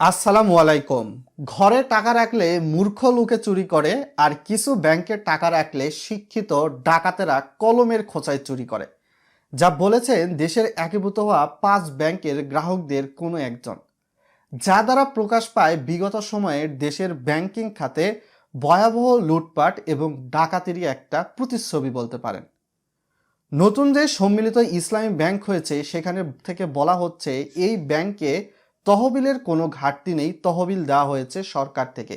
আসসালামু আলাইকুম। ঘরে টাকা রাখলে মূর্খ লোকে চুরি করে, আর কিছু ব্যাংকে টাকা রাখলে শিক্ষিত ডাকাতেরা কলমের খোঁচায় চুরি করে। যা বলেছেন দেশের একীভূত হওয়া পাঁচ ব্যাংকের গ্রাহকদের কোনো একজন। যা দ্বারা প্রকাশ পায় বিগত সময়ে দেশের ব্যাংকিং খাতে ভয়াবহ লুটপাট এবং ডাকাতিরই একটা প্রতিচ্ছবি বলতে পারেন। নতুন যে সম্মিলিত ইসলামী ব্যাংক হয়েছে, সেখানে থেকে বলা হচ্ছে এই ব্যাংকে তহবিলের কোনো ঘাটতি নেই, তহবিল দেওয়া হয়েছে সরকার থেকে।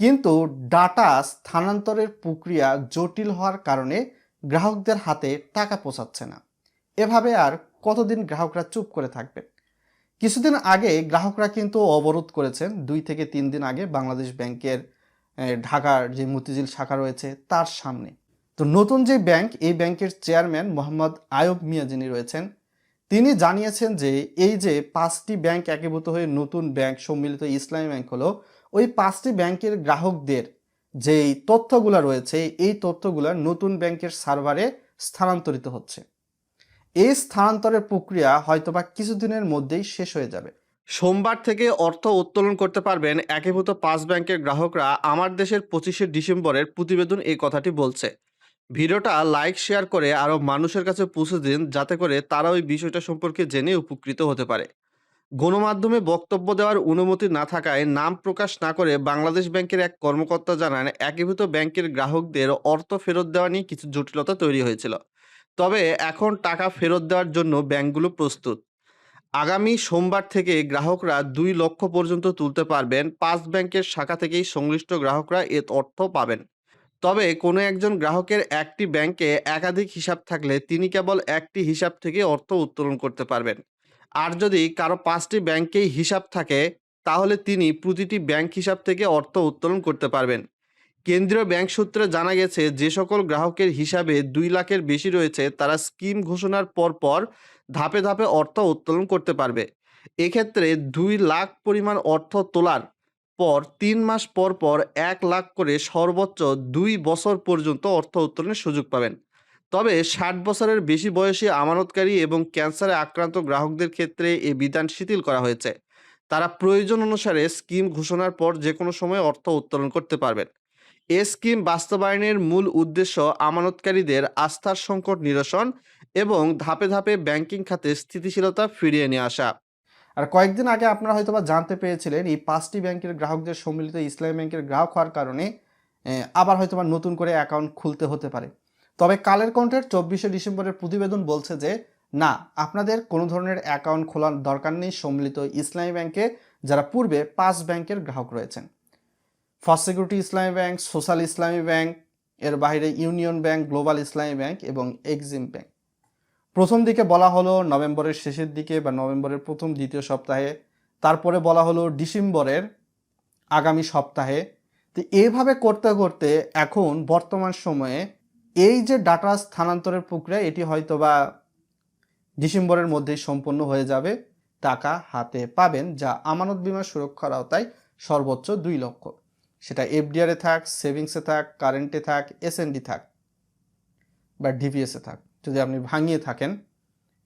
কিন্তু ডাটা স্থানান্তরের প্রক্রিয়া জটিল হওয়ার কারণে গ্রাহকদের হাতে টাকা পৌঁছাচ্ছে না। এভাবে আর কতদিন গ্রাহকরা চুপ করে থাকবেন? কিছুদিন আগে গ্রাহকরা কিন্তু অবরোধ করেছেন। দুই থেকে তিন দিন আগে বাংলাদেশ ব্যাংকের ঢাকার যে মতিঝিল শাখা রয়েছে তার সামনে। তো নতুন যে ব্যাংক, এই ব্যাংকের চেয়ারম্যান মোহাম্মদ আয়ব মিয়া যিনি রয়েছেন তিনি জানিয়েছেন যে এই যে পাঁচটি ব্যাংক একীভূত হয়ে নতুন ব্যাংক সম্মিলিত ইসলামী ব্যাংক হলো, ওই পাঁচটি ব্যাংকের গ্রাহকদের যেই তথ্যগুলো রয়েছে, এই তথ্যগুলো নতুন ব্যাংকের সার্ভারে স্থানান্তরিত হচ্ছে। এই স্থানান্তরের প্রক্রিয়া হয়তোবা কিছুদিনের মধ্যেই শেষ হয়ে যাবে। সোমবার থেকে অর্থ উত্তোলন করতে পারবেন একীভূত পাঁচ ব্যাংকের গ্রাহকরা। আমার দেশের পঁচিশে ডিসেম্বরের প্রতিবেদন এই কথাটি বলছে। ভিডিওটা লাইক, শেয়ার করে আরও মানুষের কাছে পৌঁছে দিন, যাতে করে তারা ওই বিষয়টা সম্পর্কে জেনে উপকৃত হতে পারে। গণমাধ্যমে বক্তব্য দেওয়ার অনুমতি না থাকায় নাম প্রকাশ না করে বাংলাদেশ ব্যাংকের এক কর্মকর্তা জানান, একীভূত ব্যাংকের গ্রাহকদের অর্থ ফেরত দেওয়া নিয়ে কিছু জটিলতা তৈরি হয়েছিল। তবে এখন টাকা ফেরত দেওয়ার জন্য ব্যাংকগুলো প্রস্তুত। আগামী সোমবার থেকে গ্রাহকরা দুই লক্ষ পর্যন্ত তুলতে পারবেন। পাঁচ ব্যাংকের শাখা থেকেই সংশ্লিষ্ট গ্রাহকরা এ অর্থ পাবেন। তবে কোনো একজন গ্রাহকের একটি ব্যাংকে একাধিক হিসাব থাকলে তিনি কেবল একটি হিসাব থেকে অর্থ উত্তোলন করতে পারবেন। আর যদি কারও পাঁচটি ব্যাংকেই হিসাব থাকে, তাহলে তিনি প্রতিটি ব্যাংক হিসাব থেকে অর্থ উত্তোলন করতে পারবেন। কেন্দ্রীয় ব্যাংক সূত্রে জানা গেছে, যে সকল গ্রাহকের হিসাবে দুই লাখের বেশি রয়েছে, তারা স্কিম ঘোষণার পর পর ধাপে ধাপে অর্থ উত্তোলন করতে পারবে। এক্ষেত্রে দুই লাখ পরিমাণ অর্থ তোলার পর, তিন মাস পর পর এক লাখ করে সর্বোচ্চ দুই বছর পর্যন্ত অর্থ উত্তোলনের সুযোগ পাবেন। তবে ষাট বছরের বেশি বয়সী আমানতকারী এবং ক্যান্সারে আক্রান্ত গ্রাহকদের ক্ষেত্রে এ বিধান শিথিল করা হয়েছে। তারা প্রয়োজন অনুসারে স্কিম ঘোষণার পর যে কোনো সময় অর্থ উত্তোলন করতে পারবেন। এ স্কিম বাস্তবায়নের মূল উদ্দেশ্য আমানতকারীদের আস্থার সংকট নিরসন এবং ধাপে ধাপে ব্যাংকিং খাতে স্থিতিশীলতা ফিরিয়ে নিয়ে আসা। আর কয়েকদিন আগে আপনারা হয়তোবা জানতে পেরেছিলেন, এই পাঁচটি ব্যাংকের গ্রাহকদের সম্মিলিত ইসলামী ব্যাংকের গ্রাহক হওয়ার কারণে আবার হয়তোবা নতুন করে অ্যাকাউন্ট খুলতে হতে পারে। তবে কালের কণ্ঠের চব্বিশে ডিসেম্বরের প্রতিবেদন বলছে যে, না, আপনাদের কোনো ধরনের অ্যাকাউন্ট খোলার দরকার নেই সম্মিলিত ইসলামী ব্যাংকে, যারা পূর্বে পাঁচ ব্যাংকের গ্রাহক রয়েছেন। First security Islami bank social Islami bank এর বাইরে union bank global Islami bank এবং এক্সিম ব্যাংক প্রথম দিকে বলা হলো নভেম্বরের শেষের দিকে বা নভেম্বরের প্রথম দ্বিতীয় সপ্তাহে, তারপরে বলা হলো ডিসেম্বরের আগামী সপ্তাহে। তো এইভাবে করতে করতে এখন বর্তমান সময়ে এই যে ডাটা স্থানান্তরের প্রক্রিয়া, এটি হয়তোবা ডিসেম্বরের মধ্যেই সম্পন্ন হয়ে যাবে, টাকা হাতে পাবেন, যা আমানত বীমা সুরক্ষার আওতায় সর্বোচ্চ দুই লক্ষ। সেটা এফডিআরে থাক, সেভিংসে থাক, কারেন্টে থাক, এসএনডি থাক বা ডিপিএসে থাক। যদি আপনি ভাঙিয়ে থাকেন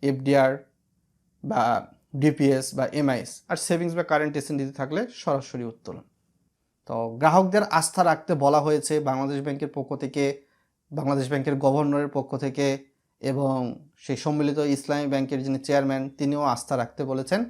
এফডিআর বা ডিপিএস বা এমআইএস আর সেভিংস বা কারেন্ট এসেন্ডিতে থাকলে সরাসরি উত্তোলন। তো গ্রাহকদের আস্থা রাখতে বলা হয়েছে বাংলাদেশ ব্যাংকের পক্ষ থেকে, বাংলাদেশ ব্যাংকের গভর্নরের পক্ষ থেকে এবং সেই সম্মিলিত ইসলামী ব্যাংকের যিনি চেয়ারম্যান তিনিও আস্থা রাখতে বলেছেন।